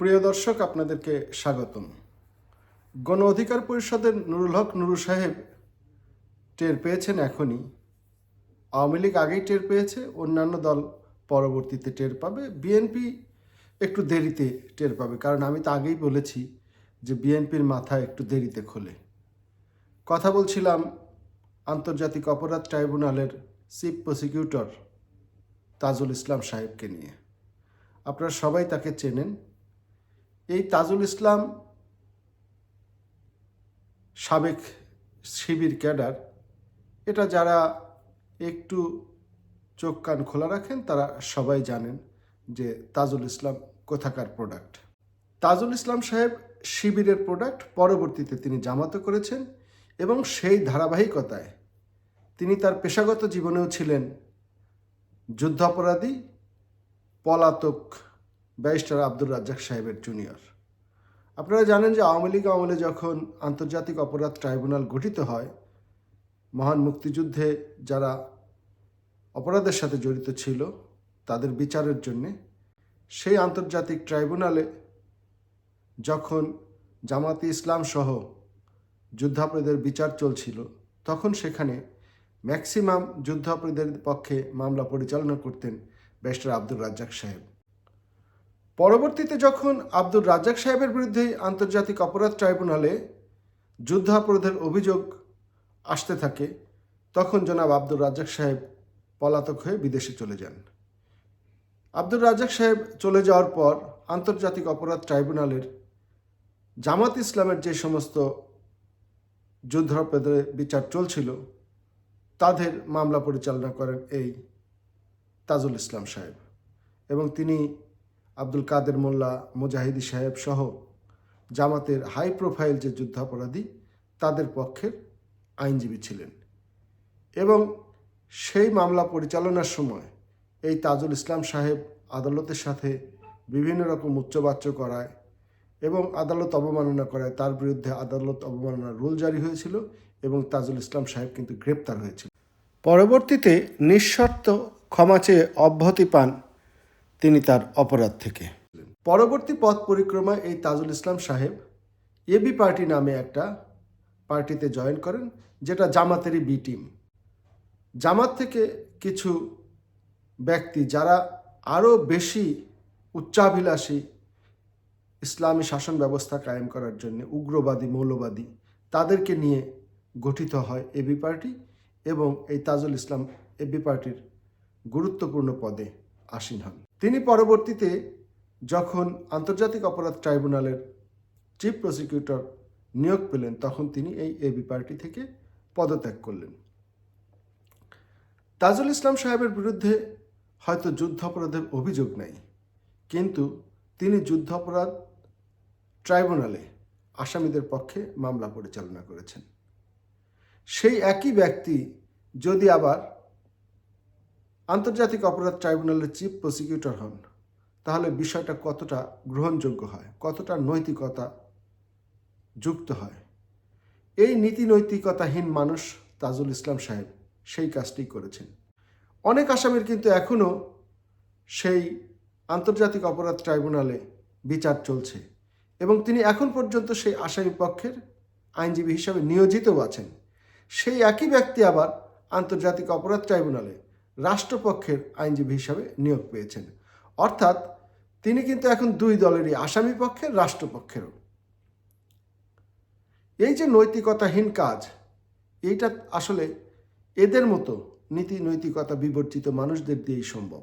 প্রিয় দর্শক, আপনাদেরকে স্বাগতম। গণ অধিকার পরিষদের নুরুল হক নুরু সাহেব টের পেয়েছেন এখনই। আওয়ামী লীগ আগেই টের পেয়েছে, অন্যান্য দল পরবর্তীতে টের পাবে। বিএনপি একটু দেরিতে টের পাবে, কারণ আমি তো আগেই বলেছি যে বিএনপির মাথা একটু দেরিতে খোলে। কথা বলছিলাম আন্তর্জাতিক অপরাধ ট্রাইব্যুনালের চিফ প্রসিকিউটর তাজুল ইসলাম সাহেবকে নিয়ে। আপনারা সবাই তাকে চেনেন এই তাজুল ইসলাম সাবেক শিবির ক্যাডার, এটা যারা একটু চোখ কান খোলা রাখেন, তারা সবাই জানেন যে তাজুল ইসলাম কোথাকার প্রোডাক্ট তাজুল ইসলাম সাহেব শিবিরের প্রোডাক্ট পরবর্তীতে তিনি জামাতো করেছেন এবং সেই ধারাবাহিকতায় তিনি তার পেশাগত জীবনেও ছিলেন যুদ্ধাপরাধী, পলাতক ব্যারিস্টার আব্দুর রাজ্জাক সাহেবের জুনিয়র আপনারা জানেন যে আওয়ামী লীগ আমলে যখন আন্তর্জাতিক অপরাধ ট্রাইব্যুনাল গঠিত হয়, মহান মুক্তিযুদ্ধে যারা অপরাধের সাথে জড়িত ছিল, তাদের বিচারের জন্যে সেই আন্তর্জাতিক ট্রাইব্যুনালে যখন জামাতি ইসলাম সহ যুদ্ধাপরাধের বিচার চলছিল, তখন সেখানে ম্যাক্সিমাম যুদ্ধাপরাধীদের পক্ষে মামলা পরিচালনা করতেন ব্যারিস্টার আব্দুর রাজ্জাক সাহেব। পরবর্তীতে যখন আব্দুর রাজ্জাক সাহেবের বিরুদ্ধে আন্তর্জাতিক অপরাধ ট্রাইব্যুনালে যুদ্ধাপরাধের অভিযোগ আসতে থাকে, তখন জনাব আব্দুর রাজ্জাক সাহেব পলাতক হয়ে বিদেশে চলে যান। আব্দুর রাজ্জাক সাহেব চলে যাওয়ার পর আন্তর্জাতিক অপরাধ ট্রাইব্যুনালের জামাত ইসলামের যে সমস্ত যুদ্ধাপরাধের বিচার চলছিল, তাদের মামলা পরিচালনা করেন এই তাজুল ইসলাম সাহেব এবং তিনি আব্দুল কাদের মোল্লা, মুজাহিদি সাহেব সহ জামাতের হাই প্রোফাইল যে যুদ্ধাপরাধী, তাদের পক্ষের আইনজীবী ছিলেন। এবং সেই মামলা পরিচালনার সময় এই তাজুল ইসলাম সাহেব আদালতের সাথে বিভিন্ন রকম উচ্চবাচ্য করায় এবং আদালত অবমাননা করায়, তার বিরুদ্ধে আদালত অবমাননার রুল জারি হয়েছিল এবং তাজুল ইসলাম সাহেব কিন্তু গ্রেপ্তার হয়েছিল। পরবর্তীতে নিঃশর্ত ক্ষমা চেয়ে অব্যাহতি পান তিনি তার অপরাধ থেকে। পরবর্তী পথ পরিক্রমায় এই তাজুল ইসলাম সাহেব এবি পার্টি নামে একটা পার্টিতে জয়েন করেন, যেটা জামাতেরই বি টিম। জামাত থেকে কিছু ব্যক্তি যারা আরও বেশি উচ্চাভিলাষী ইসলামী শাসন ব্যবস্থা কায়েম করার জন্য উগ্রবাদী, মৌলবাদী, তাদেরকে নিয়ে গঠিত হয় এবি পার্টি এবং এই তাজুল ইসলাম এবি পার্টির গুরুত্বপূর্ণ পদে আসীন হন। তিনি পরবর্তীতে যখন আন্তর্জাতিক অপরাধ ট্রাইব্যুনালের চিফ প্রসিকিউটর নিয়োগ পেলেন, তখন তিনি এই এবি পার্টি থেকে পদত্যাগ করলেন। তাজুল ইসলাম সাহেবের বিরুদ্ধে হয়তো যুদ্ধাপরাধের অভিযোগ নাই, কিন্তু তিনি যুদ্ধাপরাধ ট্রাইব্যুনালে আসামিদের পক্ষে মামলা পরিচালনা করেছেন। সেই একই ব্যক্তি যদি আবার আন্তর্জাতিক অপরাধ ট্রাইব্যুনালের চিফ প্রসিকিউটর হন। তাহলে বিষয়টা কতটা গ্রহণযোগ্য হয়? কতটা নৈতিকতা যুক্ত হয়? এই নীতি নৈতিকতাহীন মানুষ তাজুল ইসলাম সাহেব সেই কাজটি করেছেন। অনেক আসামির কিন্তু এখনও সেই আন্তর্জাতিক অপরাধ ট্রাইব্যুনালে বিচার চলছে এবং তিনি এখন পর্যন্ত সেই আসামি পক্ষের আইনজীবী হিসাবে নিয়োজিতও আছেন। সেই একই ব্যক্তি আবার আন্তর্জাতিক অপরাধ ট্রাইব্যুনালে রাষ্ট্রপক্ষের আইনজীবী হিসাবে নিয়োগ পেয়েছেন। অর্থাৎ তিনি কিন্তু এখন দুই দলেরই আসামি পক্ষের, রাষ্ট্রপক্ষেরও। এই যে নৈতিকতাহীন কাজ, এইটা আসলে এদের মতো নীতি নৈতিকতা বিবর্জিত মানুষদের দিয়েই সম্ভব।